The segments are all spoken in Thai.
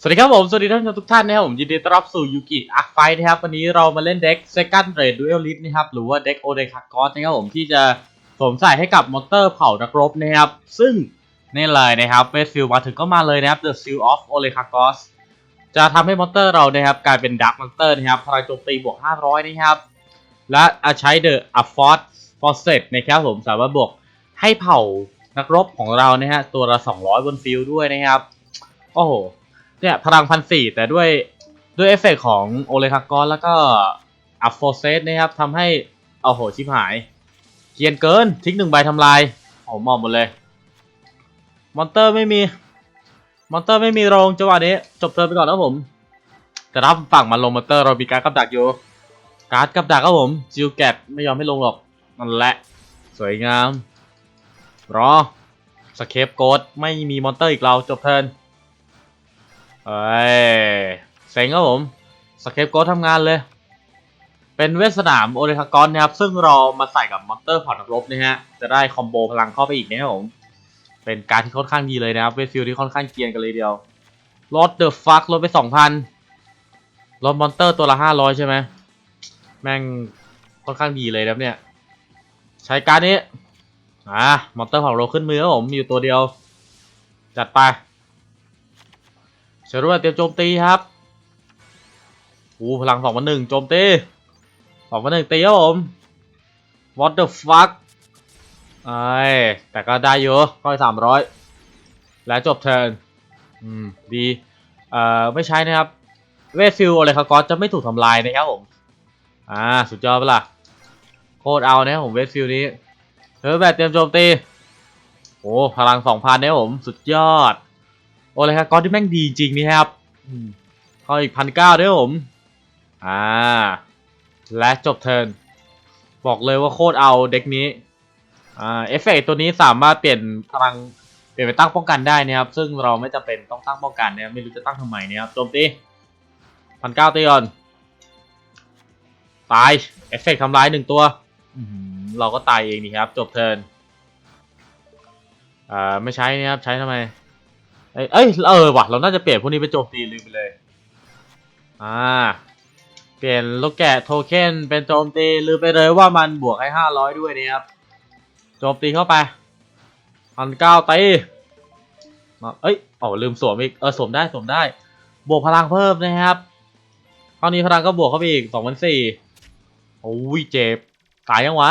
สวัสดีครับผม สวัสดีท่านผู้ชมทุกท่านนะครับผมยินดีต้อนรับสู่ยูกิอาร์ไฟนะครับ วันนี้เรามาเล่นเด็ก Second Rate Duelist นะครับ หรือว่าเด็กโอเดคากอสนะครับผมที่จะสวมใส่ให้กับมอนเตอร์เผ่านักรบนะครับ ซึ่งนี่เลยนะครับเวสฟิลมาถึงก็มาเลยนะครับ The Seal of o l e k a g o s จะทำให้มอนเตอร์เรานะครับกลายเป็นดักมอนเตอร์นะครับพลังโจมตีบวก 500 นะครับ และใช้ The a f o r t Faucet นะครับผมสามารถบวกให้เผ่านักรบของเรานะฮะตัวละ 200 บนฟิลด้วยนะครับ โอ้โห เนี่ยพลังพันสี่แต่ด้วยด้วยเอฟเฟกต์ของโอเลคากอนแล้วก็อัฟโฟเซสนะครับทำให้เอาโหชิบหายเกียนเกินทิ้งหนึ่งใบทำลายโอ้มอบหมดเลย มอนเตอร์ไม่มี มอนเตอร์ไม่มีโรงจังหวะนี้ จบเทิร์นไปก่อนนะผม แต่ถ้าฝั่งมันลงมอนเตอร์เรามีการดกับดักอยู่ การ์ดกับดักครับผมจิวแกตไม่ยอมให้ลงหรอกนั่นแหละ สวยงาม รอสเคปโกดไม่มีมอนเตอร์อีกเราจบเทิร์น เอ้ยเซ็งครับผมสเคปโกทำงานเลย เป็นเวทสนามโอเดคากอนนะครับ ซึ่งเรามาใส่กับมอนเตอร์ผ่อนนักรบนะฮะ จะได้คอมโบพลังเข้าไปอีกนะครับผม เป็นการที่ค่อนข้างดีเลยนะครับ เวทฟิลที่ค่อนข้างเกียนกันเลยเดียว ลดเดอะฟักลดไปสองพันลดมอนเตอร์ตัวละห้าร้อยใช่ไหม แม่งค่อนข้างดีเลยนะครับเนี่ย ใช้การนี้ อ่ามอนเตอร์ของเราขึ้นมือครับผม มีอยู่ตัวเดียว จัดไป เชอร์ว่าเตรียมโจมตีครับอู้พลังสองพันหนึ่งโจมตีสองพันหนึ่งตีครับผม what the fuck ไอ้แต่ก็ได้เยอะก็สามร้อยและจบเทิร์นอืมดีเอ่อไม่ใช้นะครับ เวทฟิลอะไรคากอสจะไม่ถูกทำลายนะครับผม อ่า สุดยอดเปล่าโคตรเอานะครับผมเวทฟิลนี้เธอแบบเตรียมโจมตีโอ้พลังสองพันนะครับผม สุดยอด เลคากอนที่แม่งดีจริงนี่ครับอืมเข้าอีกพันเก้าด้วยผม อ่า และจบเทิร์นบอกเลยว่าโคตรเอาเด็กนี้ อ่า เอฟเฟกต์ตัวนี้สามารถเปลี่ยนพลังเปลี่ยนไปตั้งป้องกันได้นะครับ ซึ่งเราไม่จำเป็นต้องตั้งป้องกันนะครับไม่รู้จะตั้งทำไมนะครับโจมตีพันเก้าตีก่อนตาย เอฟเฟกต์ทำร้ายหนึ่งตัวอื้อหือเราก็ตายเองนี่ครับ จบเทิร์นอ่าไม่ใช้นะครับ ใช้ทำไมเอ้ยเอ้ยเออว่ะเราน่าจะเปลี่ยนพวกนี้ไปโจมตีลืมไปเลย อ่า เปลี่ยนลูกแกะโทเค็นเป็นโจมตีลืมไปเลยว่ามันบวกให้ห้าร้อยด้วยนะครับโจมตีเข้าไปพันเก้าตีมาเอ้ยอ๋อลืมสวมอีกเออสวมได้สวมได้ บวกพลังเพิ่มนะครับคราวนี้พลังก็บวกเข้าไปอีกสองพันสี่โอ้ยเจ็บตายยังวะ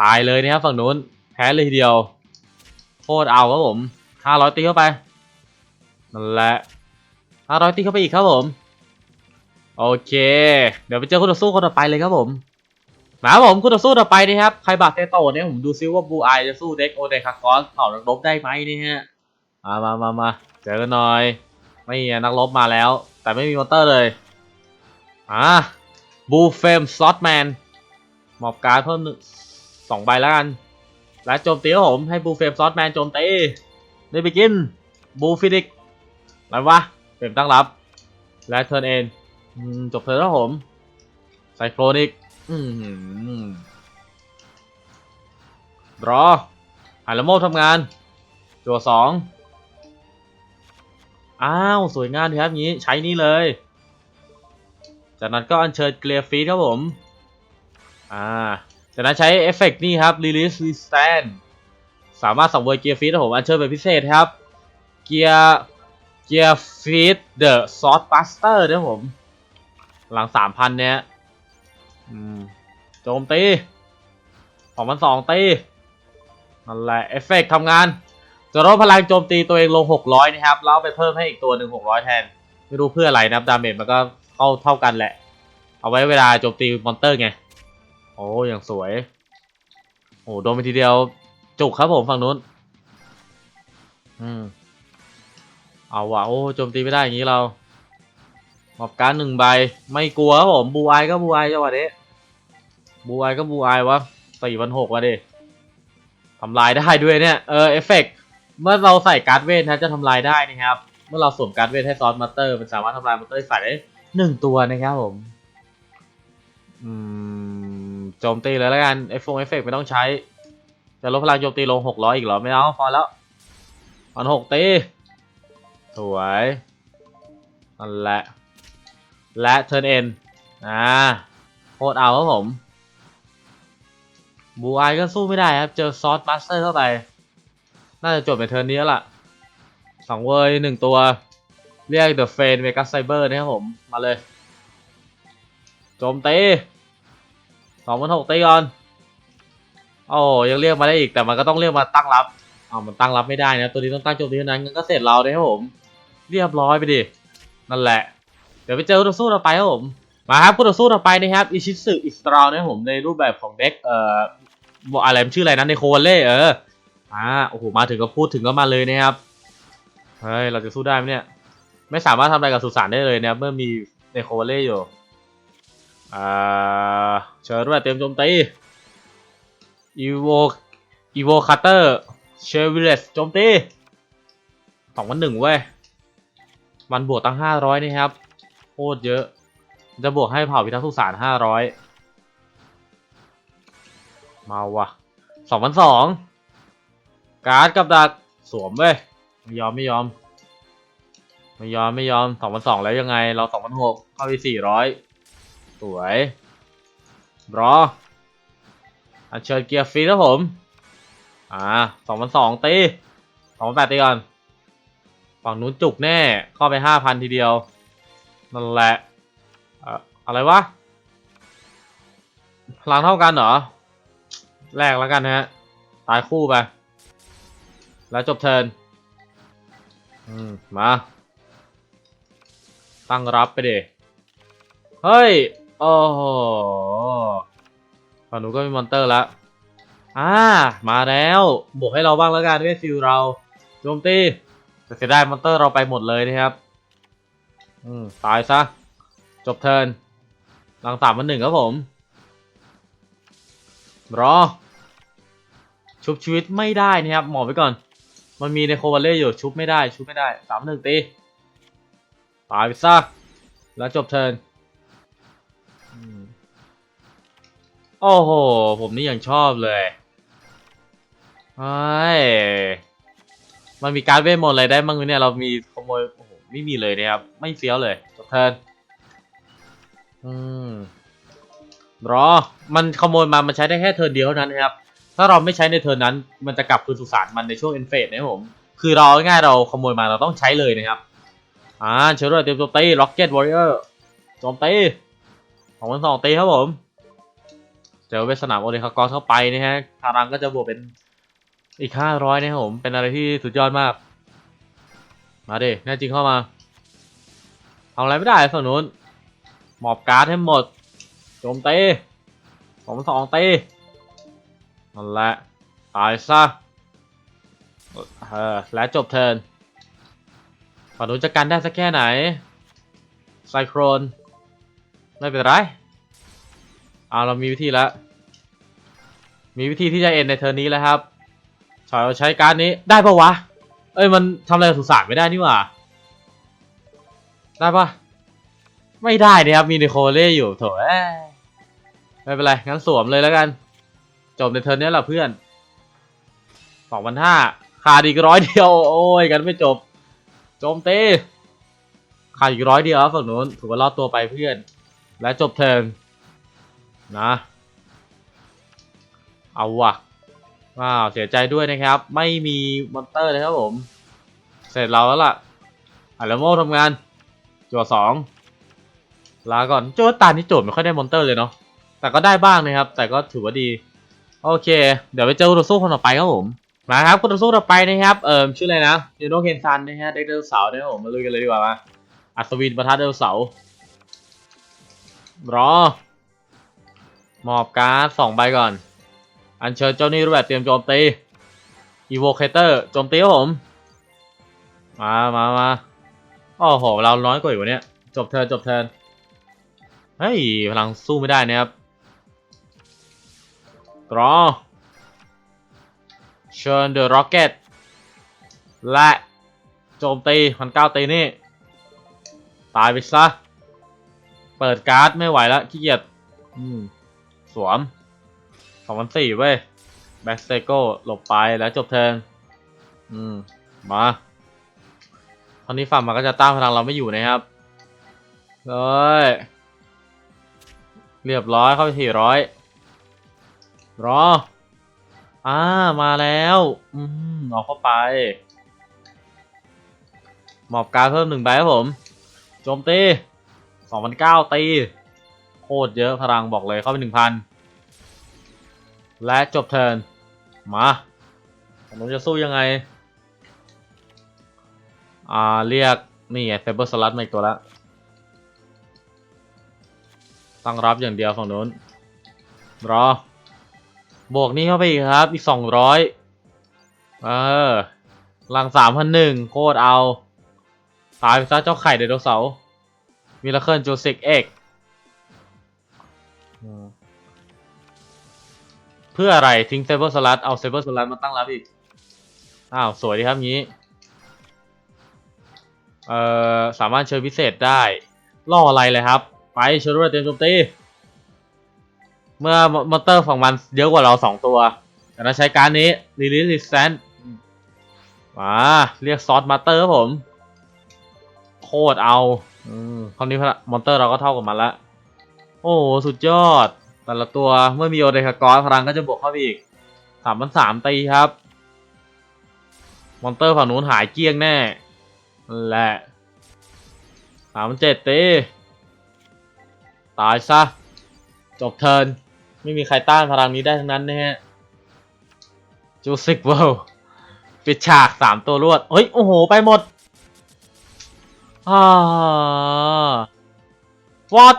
ตายเลยนะครับฝั่งนู้นแพ้เลยทีเดียวโคตรเอาครับผมห้าร้อยตีเข้าไป นั่นแหละห้าร้อยตีเข้าไปอีกครับผม โอเค เดี๋ยวไปเจอคู่ต่อสู้คนต่อไปเลยครับผมมาผมคู่ต่อสู้ต่อไปนะครับใครบาดเตโตเนี่ยผมดูซิว่าบูไอจะสู้เด็กโอเดคากอสเผ่านักรบได้ไหมนี่ฮะมามามามาเจอกันหน่อย ไม่มีนักรบมาแล้ว แต่ไม่มีมอนเตอร์เลยอ่าบูเฟมสล็อตแมนหมอบการเพิ่มสองใบแล้วกัน และโจมตีครับผมให้บูเฟมซอสแมนโจมตีได้ไปกินบูฟินิก อะไรวะเปลี่ยนตั้งรับ และเทิร์นเอนจบเทิร์นแล้วผมไซโครนิกอืมรอไฮลโมทำงาน จัวสองอ้าว สวยงามดีครับงี้ใช้นี่เลย จากนั้นก็อัญเชิญเกลียฟีดครับผม อ่า จากนั้นใช้เอฟเฟกต์นี่ครับ release restant สามารถสังเวยเกียร์ฟีดผมอันเชิญเป็นพิเศษครับ เกียร์ เกียร์ฟีดเดอะซอสบัสเตอร์นะผม หลังสามพันเนี้ยโจมตีสองพันสองตีนั่นแหละเอฟเฟกต์ทำงานจะลดพลังโจมตีตัวเองลง 600 นะครับ แล้วไปเพิ่มให้อีกตัวหนึ่ง600 แทน ไม่รู้เพื่ออะไรนะครับดาเมจมันก็เท่าเท่ากันแหละ เอาไว้เวลาโจมตีมอนเตอร์ไง โอ้อย่างสวย โอ้โดนไปทีเดียวจุกครับผมฝั่งนู้น อืม เอาว่ะโอ้โจมตีไม่ได้อย่างนี้เราหมอบการหนึ่งใบ ไม่กลัวครับผมบูไอก็บูไอจังหวะนี้บูไอก็บูไอวะสี่พันหกวะดิทำลายได้ด้วยเนี่ยเออเอฟเฟกต์เมื่อเราใส่การ์ดเวทนะจะทำลายได้นะครับ เมื่อเราสวมการ์ดเวทให้ซอสมาสเตอร์มันสามารถทำลายมอนเตอร์ใส่ได้หนึ่งตัวนะครับผมอืมโจมตีเลยแล้วกันเอฟฟงเอฟเฟกต์ไม่ต้องใช้ จะลดพลังโจมตีลงหกร้อยอีกเหรอไม่เอาพอแล้วพันหกตี สวยนั่นแหละ และเทิร์นเอ็นอ่าโคตรเอาครับผมบูไอก็สู้ไม่ได้ครับ เจอซอสมาสเตอร์เข้าไป น่าจะจบในเทิร์นนี้แล้วล่ะสองเวยหนึ่งตัว เรียกเดอะเฟนเมกาไซเบอร์นะครับผม มาเลย โจมตีสองพันหกตีก่อน โอ้ยังเรียกมาได้อีกแต่มันก็ต้องเรียกมาตั้งรับอ้าวมันตั้งรับไม่ได้นะ ตัวนี้ต้องตั้งโจมตีเท่านั้นงั้นก็เสร็จเราเลยครับผม เรียบร้อยไปดิ นั่นแหละ เดี๋ยวไปเจอคู่ต่อสู้ต่อไปครับผม มาครับคู่ต่อสู้ต่อไปนะครับอิชิสึอิสตรานะครับผมในรูปแบบของเด็กเอ่ออะไรมันชื่ออะไรนะในโคเล่เอออ่าโอ้โหมาถึงก็พูดถึงก็มาเลยนะครับเฮ้ยเราจะสู้ได้ไหมเนี่ย ไม่สามารถทำอะไรกับสุสานได้เลยนะครับเมื่อมีในโคเล่อยู่อ่าเชิญด้วยเตรียมโจมตีอีโวอีโวคัตเตอร์เชวิเลสโจมตีสองวันหนึ่งเว้ย มันบวกตั้งห้าร้อยนี่ครับโคตรเยอะ จะบวกให้เผ่าพิทักษ์สุสานห้าร้อยมาวะสองพันสองการ์ดกับดักสวมเว้ยไม่ยอมไม่ยอม ไม่ยอมไม่ยอมสองพันสองแล้วยังไง เราสองพันหกเข้าไปสี่ร้อยสวยรออัญเชิญเกียร์ฟรีนะผม อ่าสองพันสองตีสองพันแปดตีก่อน ฝั่งนู้นจุกแน่เข้าไปห้าพันทีเดียว นั่นแหละอะไรวะพลังเท่ากันเหรอแลกแล้วกันฮะ ตายคู่ไป แล้วจบเทิร์นอืม มา ตั้งรับไปเดเฮ้ย โอ้โหฝั่งนู้นก็มีมอนเตอร์แล้วอ่า มาแล้ว บวกให้เราบ้างแล้วกันเวทฟิลเรา โจมตี แต่เสียดายมอนเตอร์เราไปหมดเลยนะครับ อืมตายซะ จบเทิร์นหลังสามวันหนึ่งครับผม รอ ชุบชีวิตไม่ได้นะครับหมอบไว้ก่อน มันมีในโควัลเล่อยู่ชุบไม่ได้ ชุบไม่ได้สามหนึ่งตีตายไปซะแล้วจบเทิร์นโอ้โห ผมนี่ยังชอบเลยเฮ้ย มันมีการเวทมนต์อะไรได้บ้างเนี่ยเรามีขโมยโอ้โหไม่มีเลยนะครับ ไม่เฟี้ยวเลยจบเทิร์นอืมรอ มันขโมยมา มันใช้ได้แค่เทิร์นเดียวเท่านั้นนะครับ ถ้าเราไม่ใช้ในเทิร์นนั้น มันจะกลับคืนสุสานมันในช่วงเอ็นเฟสนะครับผม คือเราง่ายเราขโมยมาเราต้องใช้เลยนะครับ อ่าเชิญด้วยเตรียมโจมตีล็อกเก็ตวอริเออร์โจมตีสองพันสองตีครับผม เจอเวทสนามโอเดคากอสเข้าไปนะฮะทารังก็จะบวกเป็น อีกห้าร้อยนะครับผม เป็นอะไรที่สุดยอดมาก มาดิแน่จริงเข้ามาทำอะไรไม่ได้ฝั่งนู้นหมอบการ์ดให้หมดโจมตีสองสองตีนั่นแหละ ตายซะเออและจบเทิร์นฝั่งนู้นจะกันได้สักแค่ไหนไซโครนไม่เป็นไรเอาเรามีวิธีแล้ว มีวิธีที่จะเอ็นในเทิร์นนี้แล้วครับ เอาใช้การ์ดนี้ได้ปะวะ เอ้ยมันทำอะไรสุสานไม่ได้นี่หว่า ได้ปะไม่ได้นะครับมีในโคเล่อยู่โถเอ้ยไม่เป็นไร งั้นสวมเลยแล้วกัน จบในเทิร์นนี้แหละเพื่อนสองพันห้าขาดอีกร้อยเดียว โอ้ยกันไม่จบ โจมตีขาดอีกร้อยเดียวครับฝั่งนู้นถือว่ารอดตัวไปเพื่อน และจบเทิร์นนะ เอาว่ะ ว้าวเสียใจด้วยนะครับ ไม่มีมอนเตอร์เลยครับผม เสร็จเราแล้วล่ะอัลโมทำงานจั่วสองลาก่อนโจทย์ตานี่โจทย์ไม่ค่อยได้มอนเตอร์เลยเนาะแต่ก็ได้บ้างนะครับ แต่ก็ถือว่าดี โอเค เดี๋ยวไปเจอคู่ต่อสู้คนต่อไปครับผมมาครับคู่ต่อสู้ต่อไปนะครับเอ่อชื่ออะไรนะยูโนเคนซันนะฮะเด็กเดลเสาร์นะครับผมมาลุยกันเลยดีกว่ามาอัศวินประทัดเดลเสาร์รอมอบการ์ดสองใบก่อน อัญเชิญเจ้านี่รูปแบบเตรียมโจมตี Evocator โจมตีครับผม มามามาโอ้โหเราน้อยกว่าอยู่วะเนี่ย จบเทินจบเทินเฮ้ย พลังสู้ไม่ได้นะครับรอเชิญเดอะร็อกเก็ตและโจมตีพันเก้าตีนี่ ตายไปซะ เปิดการ์ดไม่ไหวแล้วขี้เกียจสวม สองพันสี่เว้ย แบ็กสเตโก้หลบไปแล้วจบเทิร์นอืม มาตอนนี้ฝั่งมันก็จะต้านพลังเราไม่อยู่นะครับเลยเรียบร้อยเข้าไปที่ร้อยรอ อ่า มาแล้ว อืมเอาเข้าไป หมอบการเพิ่มหนึ่งใบครับผม โจมตีสองพันเก้าตี โคตรเยอะพลังบอกเลยเข้าไปหนึ่งพัน และจบเทิร์นมาผมจะสู้ยังไง อ่า เรียก นี่ไงเซเบอร์สลัดมาอีกตัวละตั้งรับอย่างเดียวฝั่งนู้น รอบวกนี่เข้าไปอีกครับ อีกสองร้อยเออหลังสามพันหนึ่งโคตรเอา ตายไปซะเจ้าไข่ไดโนเสาร์มิราเคิลจูสิกเอ็ก เพื่ออะไรทิ้งเซเบอร์สลัดเอาเซเบอร์สลัดมาตั้งรับอีก อ้าว สวยดีครับงี้ เอ่อ สามารถเชิญพิเศษได้ ล่ออะไรเลยครับ ไปเชิญด้วยเต็มโจมตี เมื่อมอนเตอร์ของมันเยอะกว่าเราสองตัวแต่เราใช้การนี้ Release Resistance มาเรียกซอสมาเตอร์ครับผม โคตรเอา อืมคราวนี้มอนเตอร์เราก็เท่ากับมันละ โอ้ สุดยอด แต่ละตัวเมื่อมีโอเดคากอสพลังก็จะบวกเข้าไปอีกสามพันสามตีครับ มอนเตอร์ฝั่งนู้นหายเกลี้ยงแน่แหละสามพันเจ็ดตี ตายซะ จบเทินไม่มีใครต้านพลังนี้ได้ทั้งนั้นนะฮะจูสิกเวิลปิดฉากสามตัวรวด เฮ้ย โอ้โห ไปหมดอ่าวอต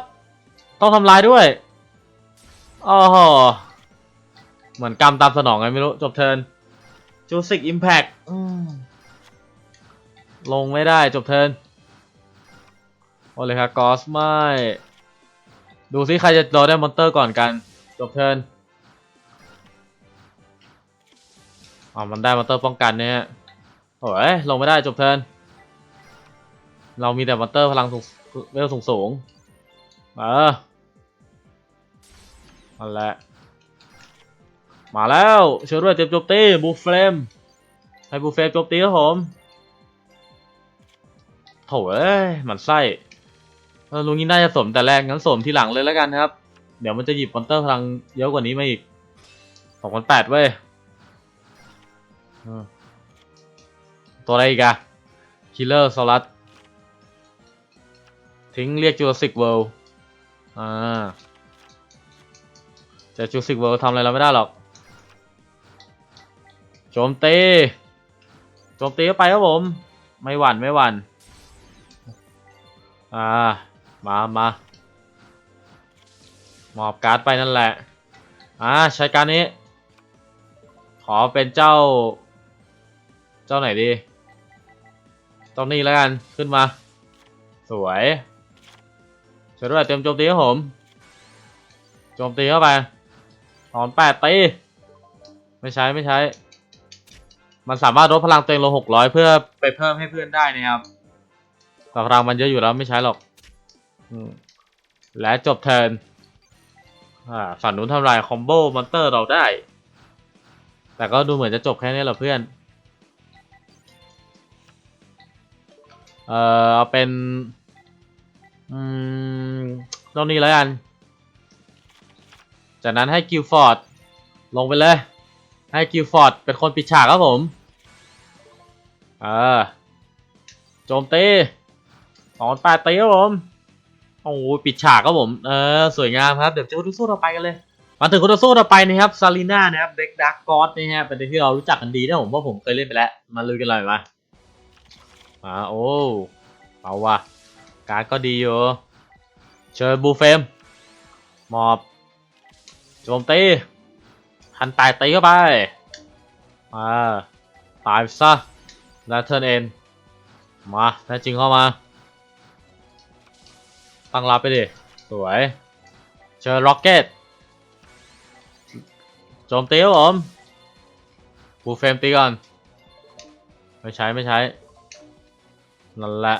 ต้องทำลายด้วย อ๋อเหมือนกรรมตามสนองไงไม่รู้ จบเทิร์นจูสิกอิมแพคลงไม่ได้จบเทิร์นโอเลยค่ะกอสไม่ ดูซิใครจะรอได้มอนเตอร์ก่อนกัน จบเทิร์นอ๋อมันได้มอนเตอร์ป้องกันเนี่ยโอ้ยลงไม่ได้จบเทิร์นเรามีแต่มอนเตอร์พลังสูงเวลสูงสูงเออ นั่นแหละ มาแล้วเชิญด้วยเตรียมโจมตีบูเฟรมให้บูเฟรมโจมตีครับผมโถ่เอ้ยหมันไส้ลุงนี้น่าจะสมแต่แรกงั้นสมทีหลังเลยแล้วกันนะครับ เดี๋ยวมันจะหยิบมอนเตอร์พลังเยอะกว่านี้มาอีกสองพันแปดเว้ยตัวอะไรอีกอะคิลเลอร์ซอรัสทิ้งเรียกจูสิกเวิลด์อ่า แต่จูสิกเวิลด์ทำอะไรเราไม่ได้หรอก โจมตี โจมตีเข้าไปครับผม ไม่หวั่นไม่หวั่น อ่า มามามอบการ์ดไปนั่นแหละ อ่า ใช้การนี้ ขอเป็นเจ้า เจ้าไหนดีต้องนี่แล้วกัน ขึ้นมา สวยเฉยด้วยเต็มโจมตีครับผม โจมตีเข้าไป ถอนแปดตีไม่ใช้ไม่ใช้ มันสามารถลดพลังตัวเองลงหกร้อยเพื่อไปเพิ่มให้เพื่อนได้นะครับแต่พลังมันเยอะอยู่แล้วไม่ใช้หรอกอืมและจบเทิร์นอ่าฝั่งนู้นทำลายคอมโบมอนเตอร์เราได้ แต่ก็ดูเหมือนจะจบแค่นี้แหละเพื่อน เอ่อเอาเป็น อืมตรงนี้แล้วกัน จากนั้นให้กิลฟอร์ดลงไปเลย ให้กิลฟอร์ดเป็นคนปิดฉากครับผมเออโจมตีสองแปดตีครับผมโอ้โหปิดฉากครับผมเออสวยงามครับเดี๋ยวจะคู่สู้ต่อไปกันเลย มาถึงคู่ต่อสู้ต่อไปนะครับซาลีน่านะครับเด็กดักกอสนะฮะเป็นที่เรารู้จักกันดีนะผมเพราะผมเคยเล่นไปแล้ว มาลุยกันเลยมาอ่าโอ้เอาว่ะการ์ดก็ดีอยู่เชิญบูเฟมมอบ โจมตีหันตายตีเข้าไปอ่าตายไปซะแล้วเทิร์นเอ็นมาแท้จริงเข้ามา ตั้งรับไปดิ สวย เจอร็อกเก็ตโจมตีครับผมบูเฟมตีก่อน ไม่ใช้ไม่ใช้ นั่นแหละ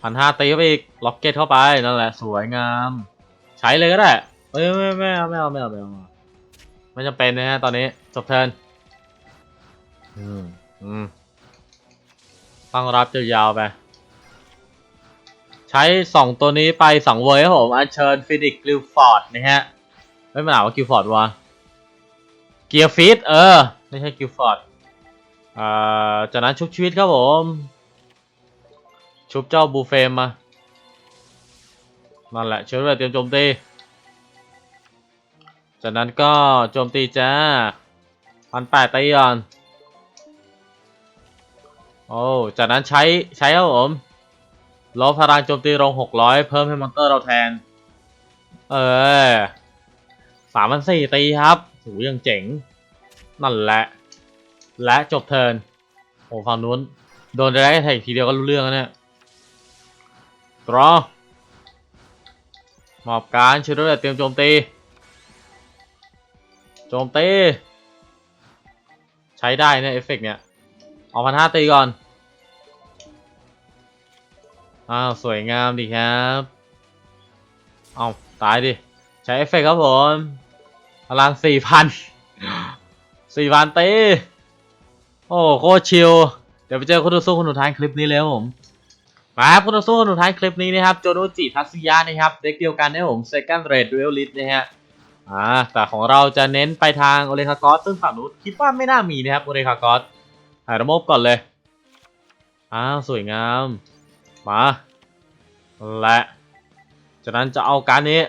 พันห้าตีเข้าไปอีก ล็อกเก็ตเข้าไป นั่นแหละ สวยงาม ใช้เลยก็ได้ ไม่ไม่ไม่เอาไม่เอาไม่เอาไม่เอาไม่เอาไม่จำเป็นนะฮะตอนนี้จบเทิร์นอืมอืมตั้งรับยาวๆไป ใช้สองตัวนี้ไปสองเวอร์ครับผมอัญเชิญฟินิกกิลฟอร์ดนะฮะไม่มาหนาว่ากิลฟอร์ดวะเกียร์ฟิตเออ ไม่ใช่กิลฟอร์ดอ่าจากนั้นชุบชีวิตครับผม ชุบเจ้าบูเฟมมานั่นแหละเชิญเลยเตรียมโจมตี จากนั้นก็โจมตีจ้าพันแปดตีก่อนโอ้จากนั้นใช้ใช้ครับผมลบพลังโจมตีลงหกร้อยเพิ่มให้มอนเตอร์เราแทน เออสามพันสี่ตีครับหูยังเจ๋ง นั่นแหละ และจบเทิร์นโอ้ฝั่งนู้น โดนได้แท็กทีเดียวก็รู้เรื่องแล้วเนี่ยตรอมอบการชิโร่เตรียมโจมตี จมตีใช้ได้เนี่ยเอฟเฟกต์เนี่ยเอาพันห้าตีก่อน อ้าว สวยงามดีครับ เอาตายดิ ใช้เอฟเฟกต์ครับผมพลังสี่พันสี่พันตี โอ้โคตรชิล เดี๋ยวไปเจอคุณต่อสู้คนสุดท้ายคลิปนี้เลยครับผมมาครับคุณต่อสู้คนสุดท้ายคลิปนี้นะครับ โจโนจิทัสึยะนะครับ เด็กเดียวกันนะผม Second Red Duelist นะฮะ อ่าแต่ของเราจะเน้นไปทางโอเลคากอสซึ่งฝั่งนู้นคิดว่าไม่น่ามีนะครับโอเลคากอสหายระมบก่อนเลยอ้าวสวยงามมาและจากนั้นจะเอาการนี้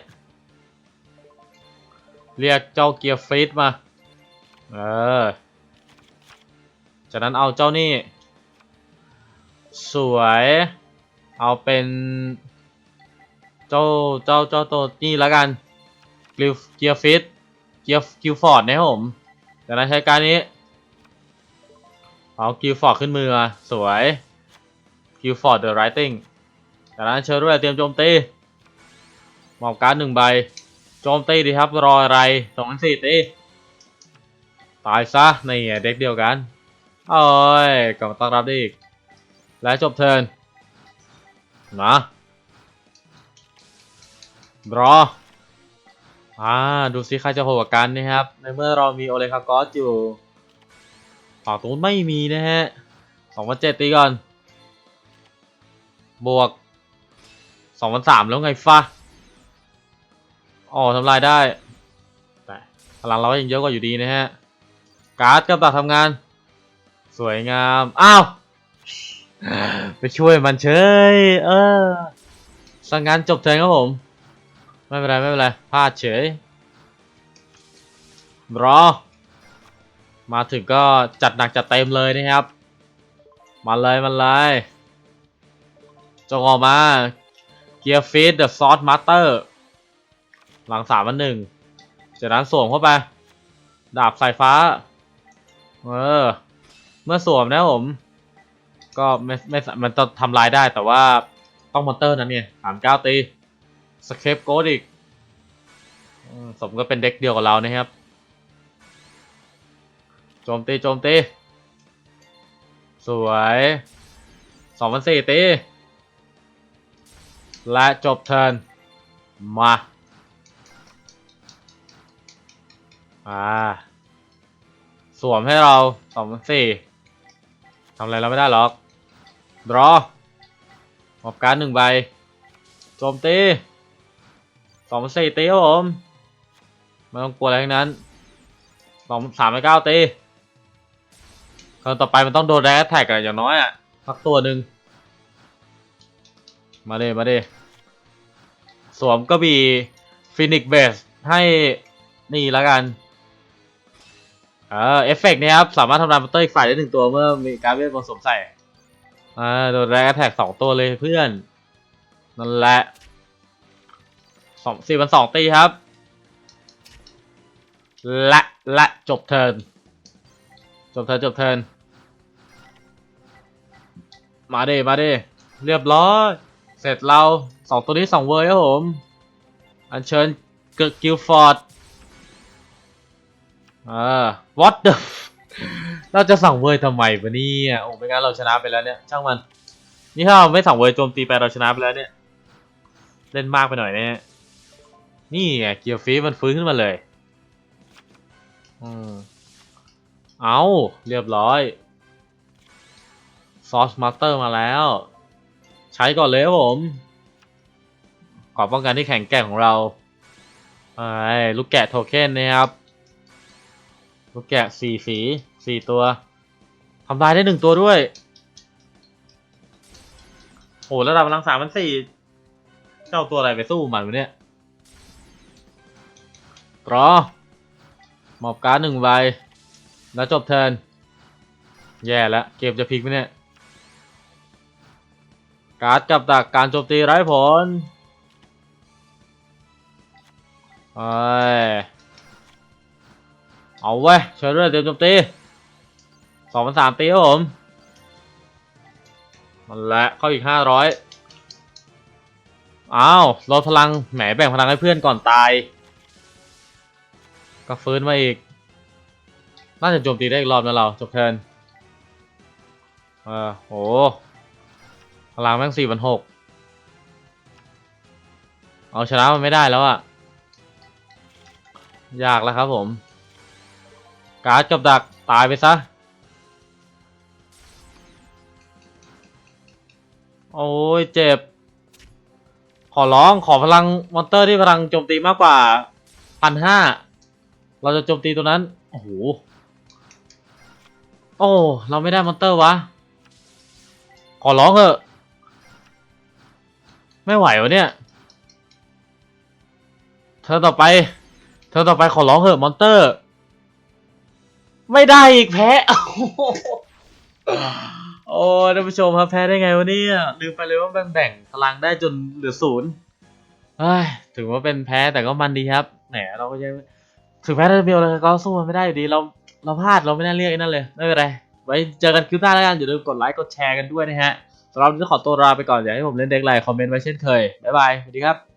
เรียกเจ้าเกียร์ฟรีดมาเออจากนั้นเอาเจ้านี่ สวยเอาเป็น เจ้าเจ้าเจ้าตัวนี่แล้วกัน กิลเกียร์ฟิตเกียร์กิลฟอร์ดนะครับผมจากนั้นใช้การนี้ เอากิลฟอร์ดขึ้นมือมาสวยกิลฟอร์ดเดอะไรติงจากนั้นเชิญด้วยเตรียมโจมตีหมอบการ์ดหนึ่งใบ โจมตีดีครับรออะไรสองสี่ตีตายซะในเด็กเดียวกันโอ้ยกลับมาต้อนรับได้อีก และจบเทิร์นนะรอ อ่าดูซิใครจะโหดกว่ากันนะครับ ในเมื่อเรามีโอเลคากอสอยู่ฝั่งตรงนู้นไม่มีนะฮะสองพันเจ็ดตีก่อน บวกสองพันสามแล้วไงฟ้าอ๋อทำลายได้ แต่พลังเราก็ยังเยอะกว่าอยู่ดีนะฮะ การ์ดกำลังทำงาน สวยงาม อ้าว ไปช่วยมันเฉย เออสังงานจบเทิร์นครับผม ไม่เป็นไรไม่เป็นไรพลาดเฉยรอ มาถึงก็จัดหนักจัดเต็มเลยนะครับ มาเลยมาเลยจงออกมาเกียร์ฟีดเดอะซอสมาสเตอร์หลังสามวันหนึ่งจากนั้นสวมเข้าไป ดาบสายฟ้า เออ เมื่อสวมนะผม ก็ไม่ไม่สมันจะทำลายได้แต่ว่าต้องมอนเตอร์นั้นไงสามเก้าตี สเคปโกดอีกสมก็เป็นเด็กเดียวกับเรานะครับ โจมตีโจมตี สวยสองพันสี่ตี และจบเทิร์น มา อ่า สวมให้เราสองพันสี่ทำอะไรเราไม่ได้หรอก ดรอมอบการหนึ่งใบ โจมตี องสี่ตีครับผม ไม่ต้องกลัวอะไรทั้งนั้นสองสามไปเก้าตีครั้งต่อไปมันต้องโดนแรดแท็กอะอย่างน้อยอะสักตัวหนึ่งมาเดมาเดสวมก็มีฟินิกเบสให้นี่ล้วกันเออเอฟเฟกต์นี้ครับ สามารถทำลายมอนเตอร์อีกฝ่ายได้หนึ่งตัวเมื่อมีการเวทมนต์สมใส่อ่าโดนแรดแท็กสองตัวเลยเพื่อน นั่นแหละ สองสี่พันสองตีครับ และและจบเทิร์นจบเทิร์นจบเทิร์นมาเด้มาเด้เรียบร้อย เสร็จเราสองตัวนี้สองเวอร์ครับผม อัญเชิญเกิร์กิลฟอร์ดอ่า what the เราจะสั่งเวอร์ทำไมวะเนี่ยโอ้ไม่งั้นเราชนะไปแล้วเนี่ย ช่างมัน นี่ถ้าเราไม่สั่งเวอร์โจมตีไปเราชนะไปแล้วเนี่ย เล่นมากไปหน่อยเนี่ย นี่ไงเกียร์ฟีมันฟื้นขึ้นมาเลย อืม เอาเรียบร้อยซอสมาสเตอร์มาแล้ว ใช้ก่อนเลยครับผมขอบป้องกันที่แข็งแกร่งของเราไอ้ลูกแกะโทเค็นนะครับ ลูกแกะสี่สีสี่ตัวทำลายได้หนึ่งตัวด้วยโอ้ระดับพลังสามมันสี่เจ้าตัวอะไรไปสู้มันวะเนี่ย รอหมอบการ์ดหนึ่งใบ แล้วจบเทิร์นแย่แล้วเกมจะพลิกไหมเนี่ย การ์ดกับดักการโจมตีไร้ผลเอ้ยเอาเว้เชิญด้วยเตรียมโจมตีสองพันสามตีครับผม มันแหละเข้าอีกห้าร้อยอ้าวลดพลังแหมแบ่งพลังให้เพื่อนก่อนตาย ก็ฟื้นมาอีก น่าจะโจมตีได้อีกรอบนะเรา จบเทินเออโหพลังแม่งสี่พันหกเอาชนะมันไม่ได้แล้วอะยากแล้วครับผม การ์ดกับดักตายไปซะ โอ้ยเจ็บ ขอร้องขอพลังมอนเตอร์ที่พลังโจมตีมากกว่าพันห้า เราจะโจมตีตัวนั้น โอ้โห โอ้ เราไม่ได้มอนเตอร์วะ ขอร้องเถอะ ไม่ไหววะเนี่ย เธอต่อไป เธอต่อไปขอร้องเถอะมอนเตอร์ ไม่ได้อีกแพ้ โอ้ท่านผู้ชมครับแพ้ได้ไงวะเนี่ย ลืมไปเลยว่าแบ่งแบ่งพลังได้จนเหลือศูนย์เฮ้ย ถือว่าเป็นแพ้แต่ก็มันดีครับ แหมเราก็ยัง ถึงแม้เราจะมีอะไรก็สู้มันไม่ได้อยู่ดี เราเราพลาดเราไม่น่าเรียกไอ้นั่นเลยไม่เป็นไรไว้เจอกันคลิปหน้าแล้วกันอย่าลืมกดไลค์กดแชร์กันด้วยนะฮะสำหรับวันนี้ขอตัวลาไปก่อนอย่าให้ผมเล่นเด็กไลน์คอมเมนต์ไว้เช่นเคยบ๊ายบายสวัสดีครับ